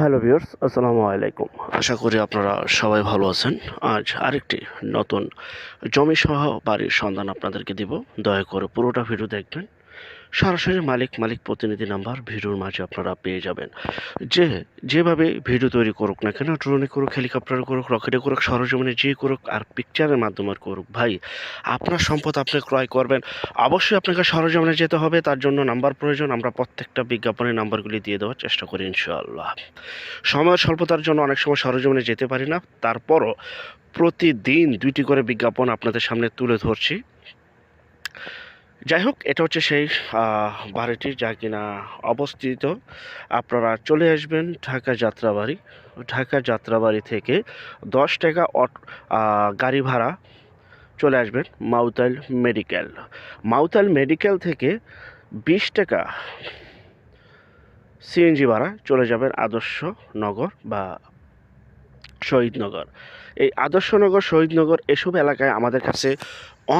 Hello viewers, আসসালামু আলাইকুম। আশা করি আপনারা সবাই ভালো আছেন। আজ আরেকটি নতুন জমি সহ বাড়ির সন্ধান আপনাদেরকে দিব। দয়া করে পুরোটা ভিডিও দেখবেন সরাসরি মালিক মালিক প্রতিনিধি নাম্বার ভিডিওর মাঝে আপনারা পেয়ে যাবেন। যে, যেভাবে ভিডিও তৈরি করুক না কেন, ড্রোনে করুক, হেলিকপ্টারে করুক, রকেটে করুক, সরজমিনে যে করুক, আর পিকচারের মাধ্যমে করুক, ভাই, আপনার সম্পদ আপনি ক্রয় করবেন। অবশ্যই আপনাকে সরজমিনে যেতে হবে, তার জন্য নাম্বার প্রয়োজন। আমরা প্রত্যেকটা বিজ্ঞাপনের নাম্বারগুলি দিয়ে দেওয়ার চেষ্টা করি, ইনশাআল্লাহ। সময়ের স্বল্পতার জন্য অনেক সময় সরজমিনে যেতে পারি না। তারপরও প্রতিদিন দুইটি করে বিজ্ঞাপন আপনাদের সামনে তুলে ধরছি। যাই হোক এটা হচ্ছে সেই বাড়িটি যা কিনা অবস্থিত। আপনারা চলে আসবেন ঢাকা যাত্রাবাড়ি। ঢাকা যাত্রাবাড়ি থেকে দশ টাকা অট গাড়ি ভাড়া চলে আসবেন মাউতাইল মেডিকেল। মাউতাইল মেডিকেল থেকে বিশ টাকা সিএনজি ভাড়া চলে যাবেন আদর্শ নগর বা শহীদনগর এই আদর্শনগর শহীদনগর এসব এলাকায় আমাদের কাছে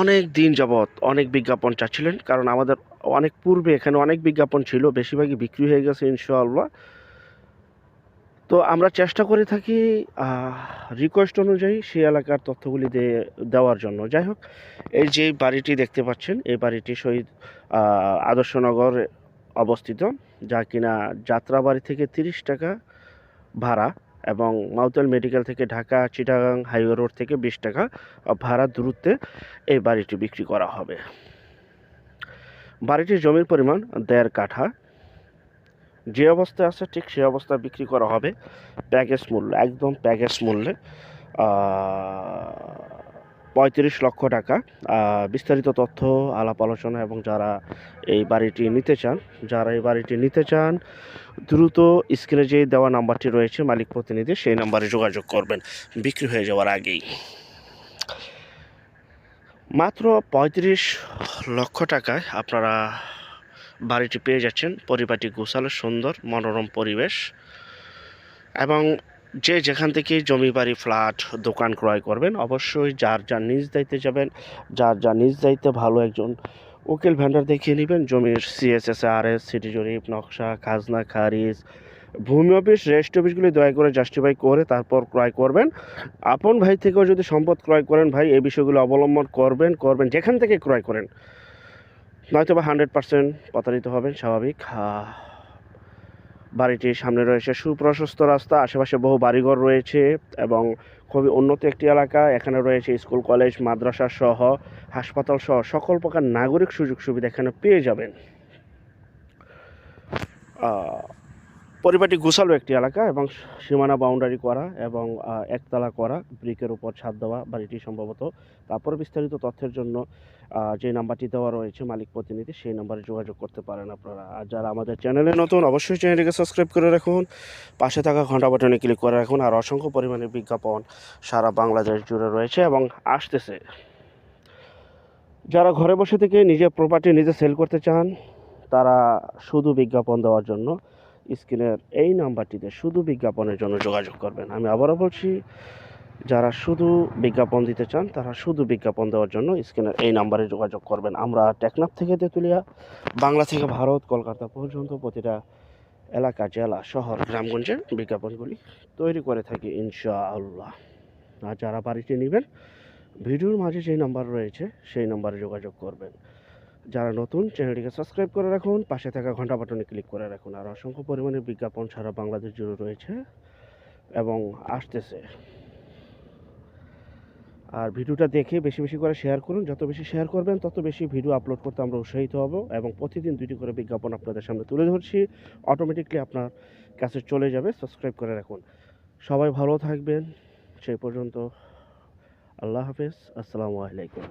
অনেক দিন যাবৎ অনেক বিজ্ঞাপন চাচ্ছিলেন। কারণ আমাদের অনেক পূর্বে এখানে অনেক বিজ্ঞাপন ছিল, বেশিরভাগই বিক্রি হয়ে গেছে ইনশাআল্লাহ। তো আমরা চেষ্টা করে থাকি রিকোয়েস্ট অনুযায়ী সেই এলাকার তথ্যগুলি দেওয়ার জন্য। যাই হোক, এই যে বাড়িটি দেখতে পাচ্ছেন, এই বাড়িটি শহীদ আদর্শনগর অবস্থিত, যা কিনা যাত্রাবাড়ি থেকে তিরিশ টাকা ভাড়া। এবং মাউতাল মেডিকেল থেকে ঢাকা চিটাগাং হাইওয়ে রোড থেকে বিশ টাকা ভাড়া দূরত্বে এই বাড়িটি বিক্রি করা হবে। বাড়িটির জমির পরিমাণ দেড় কাঠা। যে অবস্থায় আছে ঠিক সে অবস্থায় বিক্রি করা হবে। প্যাকেজ মূল্য, একদম প্যাকেজ মূল্যে পঁয়ত্রিশ লক্ষ টাকা। বিস্তারিত তথ্য, আলাপ আলোচনা এবং যারা এই বাড়িটি নিতে চান, যারা এই বাড়িটি নিতে চান, দ্রুত স্ক্রিনে যে দেওয়া নাম্বারটি রয়েছে, মালিক প্রতিনিধি সেই নাম্বারে যোগাযোগ করবেন। বিক্রি হয়ে যাওয়ার আগেই। মাত্র পঁয়ত্রিশ লক্ষ টাকায় আপনারা বাড়িটি পেয়ে যাচ্ছেন। পরিবারটি গোছালো, সুন্দর, মনোরম পরিবেশ এবং যে যেখান থেকে জমি, বাড়ি, ফ্ল্যাট, দোকান ক্রয় করবেন, অবশ্যই যার যার নিজ দায়িত্বে যাবেন, যার যার নিজ দায়িত্বে ভালো একজন উকিল ভেন্ডার দেখিয়ে নেবেন। জমির সিএসএস আর এস সিটি জরিপ, নকশা, খাজনা, খারিজ, ভূমি অফিস, রেস্ট অফিসগুলি দয়া করে জাস্টিফাই করে তারপর ক্রয় করবেন। আপন ভাই থেকেও যদি সম্পদ ক্রয় করেন ভাই, এই বিষয়গুলো অবলম্বন করবেন করবেন, যেখান থেকে ক্রয় করেন। নয়তো বা হান্ড্রেড পার্সেন্ট প্রতারিত হবেন, স্বাভাবিক। বাড়িটির সামনে রয়েছে সুপ্রশস্ত রাস্তা, আশেপাশে বহু বাড়িঘর রয়েছে এবং খুবই উন্নত একটি এলাকা। এখানে রয়েছে স্কুল, কলেজ, মাদ্রাসা সহ হাসপাতাল সহ সকল প্রকার নাগরিক সুযোগ সুবিধা এখানে পেয়ে যাবেন। পরিবারটি গোছালো একটি এলাকা এবং সীমানা বাউন্ডারি করা এবং একতলা করা, ব্রিকের উপর ছাদ দেওয়া বাড়িটি সম্ভবত। তারপর বিস্তারিত তথ্যের জন্য যে নাম্বারটি দেওয়া রয়েছে মালিক প্রতিনিধি সেই নাম্বারে যোগাযোগ করতে পারেন আপনারা। আর যারা আমাদের চ্যানেলে নতুন, অবশ্যই চ্যানেলটিকে সাবস্ক্রাইব করে রাখুন। পাশে থাকা ঘণ্টা বাটনে ক্লিক করে রাখুন। আর অসংখ্য পরিমাণে বিজ্ঞাপন সারা বাংলাদেশ জুড়ে রয়েছে এবং আসতেছে। যারা ঘরে বসে থেকে নিজের প্রপার্টি নিজে সেল করতে চান, তারা শুধু বিজ্ঞাপন দেওয়ার জন্য স্ক্রিনের এই নাম্বারটিতে শুধু বিজ্ঞাপনের জন্য যোগাযোগ করবেন। আমি আবারও বলছি, যারা শুধু বিজ্ঞাপন দিতে চান, তারা শুধু বিজ্ঞাপন দেওয়ার জন্য স্ক্রিনের এই নাম্বারে যোগাযোগ করবেন। আমরা টেকনাফ থেকে তেঁতুলিয়া, বাংলা থেকে ভারত, কলকাতা পর্যন্ত প্রতিটা এলাকা, জেলা, শহর গ্রামগঞ্জে বিজ্ঞাপনগুলি তৈরি করে থাকি ইনশাআল্লাহ। আর যারা বাড়িটি নেবেন, ভিডিওর মাঝে যেই নাম্বার রয়েছে, সেই নাম্বারে যোগাযোগ করবেন। যারা নতুন চ্যানেলটিকে সাবস্ক্রাইব করে রাখুন, পাশে থাকা ঘণ্টা বাটনে ক্লিক করে রাখুন। আর অসংখ্য পরিমাণে বিজ্ঞাপন সারা বাংলাদেশ জুড়ে রয়েছে এবং আসতেছে। আর ভিডিওটা দেখে বেশি বেশি করে শেয়ার করুন। যত বেশি শেয়ার করবেন, তত বেশি ভিডিও আপলোড করতে আমরা উৎসাহিত হব এবং প্রতিদিন দুইটি করে বিজ্ঞাপন আপনাদের সামনে তুলে ধরছি। অটোমেটিকলি আপনার কাছে চলে যাবে। সাবস্ক্রাইব করে রাখুন। সবাই ভালো থাকবেন। সেই পর্যন্ত আল্লাহ হাফেজ। আসসালামু আলাইকুম।